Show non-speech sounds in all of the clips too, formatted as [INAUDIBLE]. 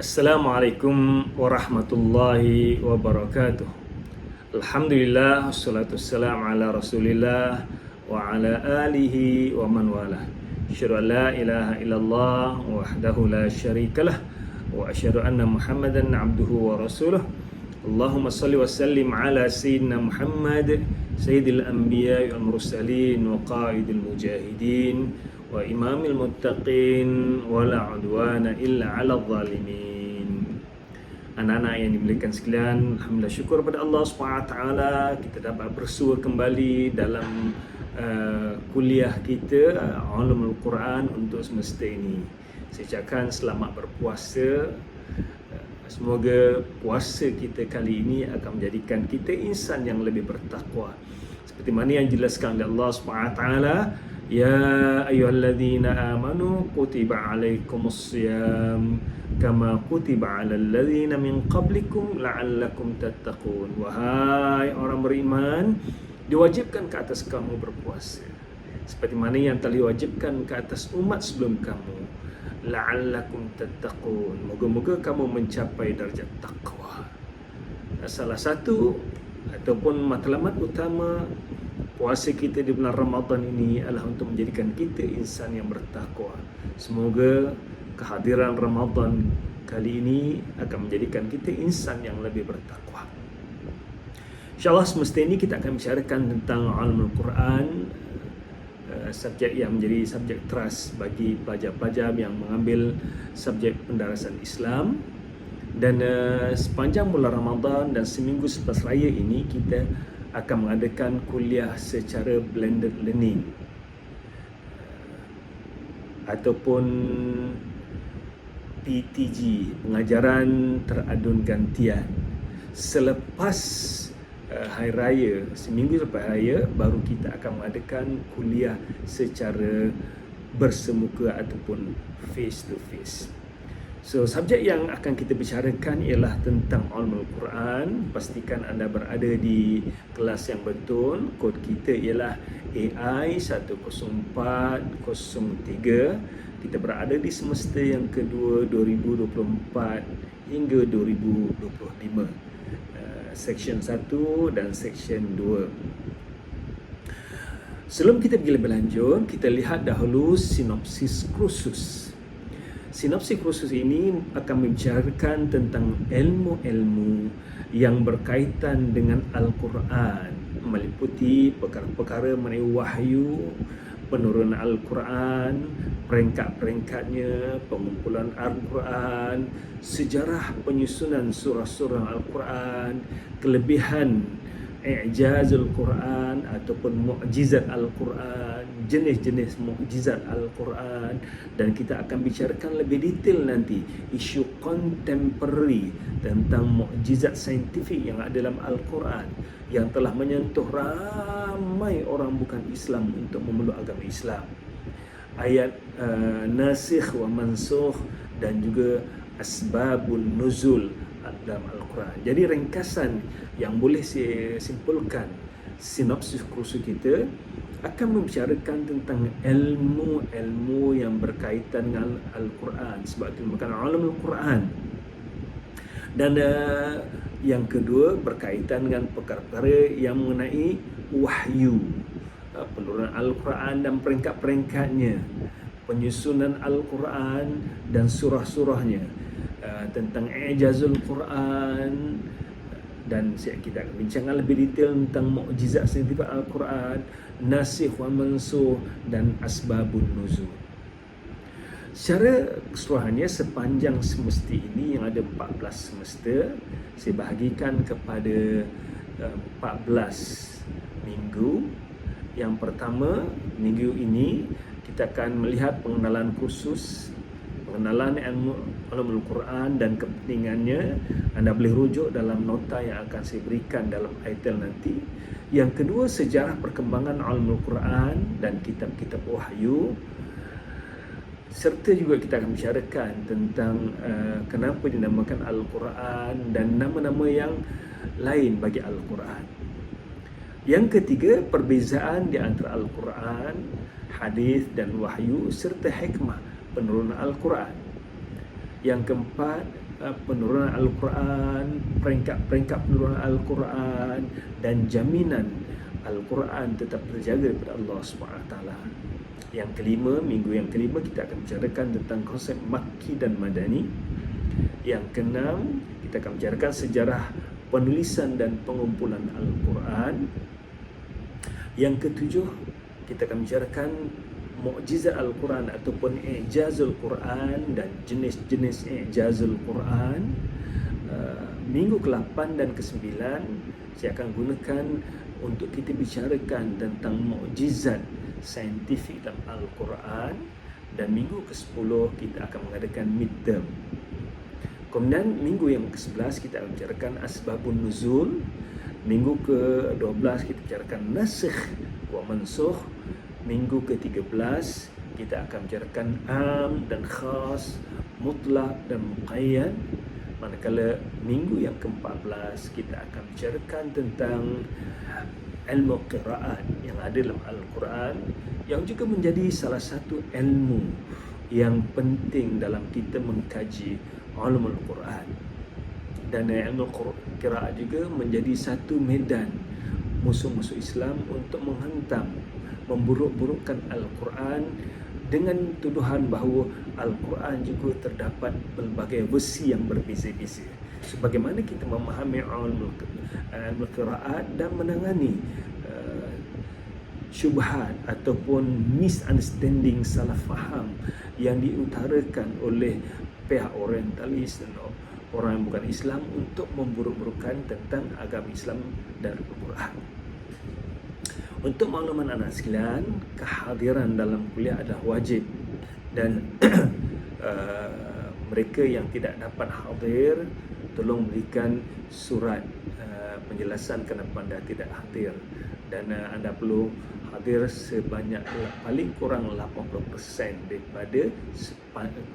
Assalamualaikum warahmatullahi wabarakatuh. Alhamdulillah wassalatu wassalamu ala Rasulillah wa ala alihi wa man wala. Asyhadu an la ilaha illallah wahdahu la syarikalah wa asyhadu anna Muhammadan abduhu wa rasuluh. Allahumma salli wa sallim ala sayyidina Muhammad sayyidil anbiya wal mursalin wa wa muttaqin wa la udwana illa ala zalimin. Anak-anak yang dimuliakan sekalian alhamdulillah syukur kepada Allah SWT kita dapat bersua kembali dalam uh, kuliah kita uh, ulumul Quran untuk semesta ini. Saya ucapkan selamat berpuasa. Uh, semoga puasa kita kali ini akan menjadikan kita insan yang lebih bertakwa. Seperti mana yang dijelaskan oleh Allah SWT Ya ayyuhalladzina amanu kutiba alaikumus-siyam kama kutiba alal ladzina min qablikum la'allakum tattaqun. Wahai orang beriman, diwajibkan ke atas kamu berpuasa seperti mana yang telah diwajibkan ke atas umat sebelum kamu. La'allakum tattaqun. Moga-moga kamu mencapai darjat takwa. Salah satu ataupun matlamat utama puasa kita di bulan Ramadan ini adalah untuk menjadikan kita insan yang bertakwa. Semoga kehadiran Ramadan kali ini akan menjadikan kita insan yang lebih bertakwa. InsyaAllah semesta ini kita akan bicarakan tentang Al Quran eh, subjek yang menjadi subjek trust bagi pelajar-pelajar yang mengambil subjek pendarasan Islam dan uh, sepanjang bulan Ramadan dan seminggu selepas raya ini kita akan mengadakan kuliah secara blended learning. Uh, ataupun PTG pengajaran teradun gantian. Selepas uh, hari raya seminggu selepas raya baru kita akan mengadakan kuliah secara bersemuka ataupun face to face So subjek yang akan kita bicarakan ialah tentang ulumul Quran. Pastikan anda berada di kelas yang betul. Kod kita ialah AI 10403. Kita berada di semester yang kedua 2024 hingga 2025. Uh, section 1 dan section 2. Sebelum kita pergi lebih lanjut, kita lihat dahulu sinopsis kursus. Sinopsis khusus ini akan membicarakan tentang ilmu-ilmu yang berkaitan dengan Al-Quran meliputi perkara-perkara mengenai wahyu, penurunan Al-Quran, peringkat-peringkatnya, pengumpulan Al-Quran, sejarah penyusunan surah-surah Al-Quran, kelebihan i'jazul Quran ataupun mukjizat Al-Quran, jenis-jenis mukjizat Al-Quran dan kita akan bicarakan lebih detail nanti isu contemporary tentang mukjizat saintifik yang ada dalam Al-Quran yang telah menyentuh ramai orang bukan Islam untuk memeluk agama Islam. Ayat uh, nasikh wa mansukh dan juga asbabun nuzul dalam Al-Quran. Jadi ringkasan yang boleh saya simpulkan sinopsis kursus kita akan membicarakan tentang ilmu-ilmu yang berkaitan dengan Al-Quran sebab itu bukan alam Al-Quran. Dan uh, yang kedua berkaitan dengan perkara-perkara yang mengenai wahyu, uh, penurunan Al-Quran dan peringkat-peringkatnya, penyusunan Al-Quran dan surah-surahnya Uh, tentang ijazul Quran dan kita akan bincangkan lebih detail tentang mukjizat saintifik Al-Quran, nasikh wa mansukh dan asbabun nuzul. Secara keseluruhannya sepanjang semester ini yang ada 14 semester saya bahagikan kepada 14 uh, minggu. Yang pertama minggu ini kita akan melihat pengenalan khusus pengenalan ilmu ulumul Quran dan kepentingannya anda boleh rujuk dalam nota yang akan saya berikan dalam item nanti. Yang kedua sejarah perkembangan ulumul Quran dan kitab-kitab wahyu. Serta juga kita akan bicarakan tentang uh, kenapa dinamakan Al-Quran dan nama-nama yang lain bagi Al-Quran. Yang ketiga, perbezaan di antara Al-Quran, hadis dan wahyu serta hikmah penurunan Al-Quran. Yang keempat, uh, penurunan Al-Quran, peringkat-peringkat penurunan Al-Quran dan jaminan Al-Quran tetap terjaga daripada Allah SWT. Yang kelima, minggu yang kelima kita akan bicarakan tentang konsep Makki dan Madani. Yang keenam, kita akan bicarakan sejarah penulisan dan pengumpulan Al-Quran. Yang ketujuh, kita akan bicarakan mukjizat Al-Quran ataupun ijazul Quran dan jenis-jenis ijazul Quran. Uh, minggu ke-8 dan ke-9 saya akan gunakan untuk kita bicarakan tentang mukjizat saintifik dalam Al-Quran dan minggu ke-10 kita akan mengadakan midterm. Kemudian minggu yang ke-11 kita akan bicarakan asbabun nuzul. Minggu ke-12 kita bicarakan nasikh wa mansukh minggu ke-13 kita akan bicarakan am dan khas, mutlak dan muqayyad. Manakala minggu yang ke-14 kita akan bicarakan tentang ilmu qiraat yang ada dalam Al-Quran yang juga menjadi salah satu ilmu yang penting dalam kita mengkaji ulumul Quran. Dan ilmu qiraat juga menjadi satu medan musuh-musuh Islam untuk menghantam memburuk-burukkan Al-Quran dengan tuduhan bahawa Al-Quran juga terdapat berbagai versi yang berbeza-beza. Sebagaimana kita memahami al-qiraat dan menangani uh, syubhat ataupun misunderstanding salah faham yang diutarakan oleh pihak orientalis dan orang yang bukan Islam untuk memburuk-burukkan tentang agama Islam dan Al-Quran. Untuk makluman anak sekalian, kehadiran dalam kuliah adalah wajib. Dan [CLEARS THROAT] uh, mereka yang tidak dapat hadir tolong berikan surat uh, penjelasan kenapa anda tidak hadir. Dan uh, anda perlu hadir sebanyak paling kurang 80% daripada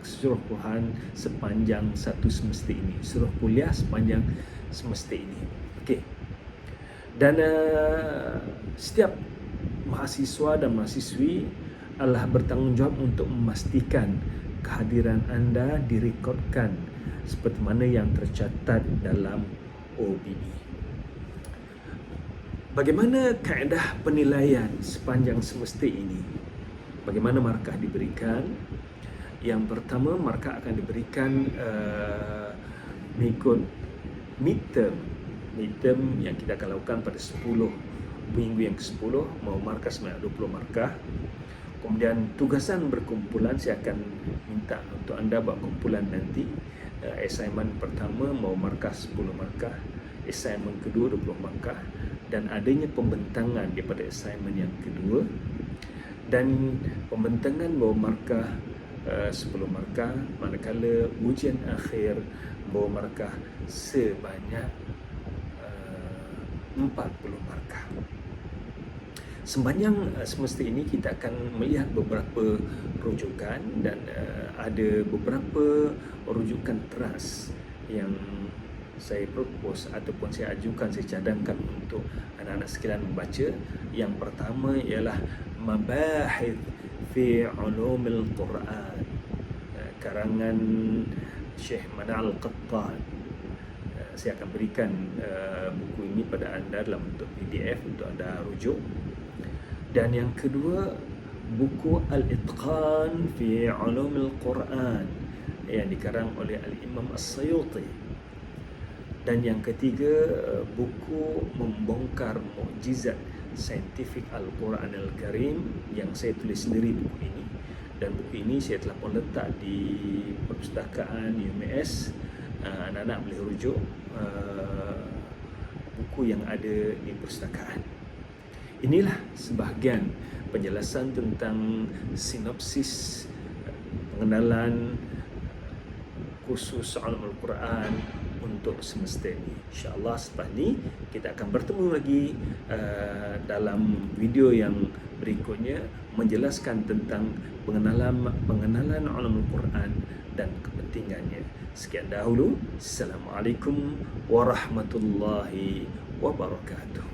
keseluruhan sepanjang satu semester ini. Seluruh kuliah sepanjang semester ini. Okey dan uh, setiap mahasiswa dan mahasiswi adalah bertanggungjawab untuk memastikan kehadiran anda direkodkan seperti mana yang tercatat dalam OBE. Bagaimana kaedah penilaian sepanjang semester ini? Bagaimana markah diberikan? Yang pertama, markah akan diberikan uh, mengikut midterm midterm yang kita akan lakukan pada 10 minggu yang ke-10 mau markah sebanyak 20 markah. Kemudian tugasan berkumpulan saya akan minta untuk anda buat kumpulan nanti. Uh, assignment pertama mau markah 10 markah. Assignment kedua 20 markah. Dan adanya pembentangan daripada assignment yang kedua. Dan pembentangan bawa markah uh, 10 markah manakala ujian akhir bawa markah sebanyak 40 markah. Sepanjang uh, semester ini kita akan melihat beberapa rujukan dan uh, ada beberapa rujukan teras yang saya propose ataupun saya ajukan, saya cadangkan untuk anak-anak sekalian membaca. Yang pertama ialah Mabahith fi Ulumil Quran uh, karangan Syekh Manal Qattan saya akan berikan uh, buku ini pada anda dalam bentuk PDF untuk anda rujuk. Dan yang kedua, buku Al-Itqan fi Ulum Al-Quran yang dikarang oleh Al-Imam As-Sayuti. Dan yang ketiga, buku Membongkar Mukjizat Saintifik Al-Quran Al-Karim yang saya tulis sendiri buku ini. Dan buku ini saya telah pun letak di perpustakaan UMS anak-anak boleh rujuk uh, buku yang ada di perpustakaan. Inilah sebahagian penjelasan tentang sinopsis pengenalan khusus Alam Al-Quran untuk semesta ini. InsyaAllah setelah ini kita akan bertemu lagi uh, dalam video yang berikutnya menjelaskan tentang pengenalan pengenalan Alam Al-Quran dan kepentingannya. Sekian dahulu. Assalamualaikum warahmatullahi wabarakatuh.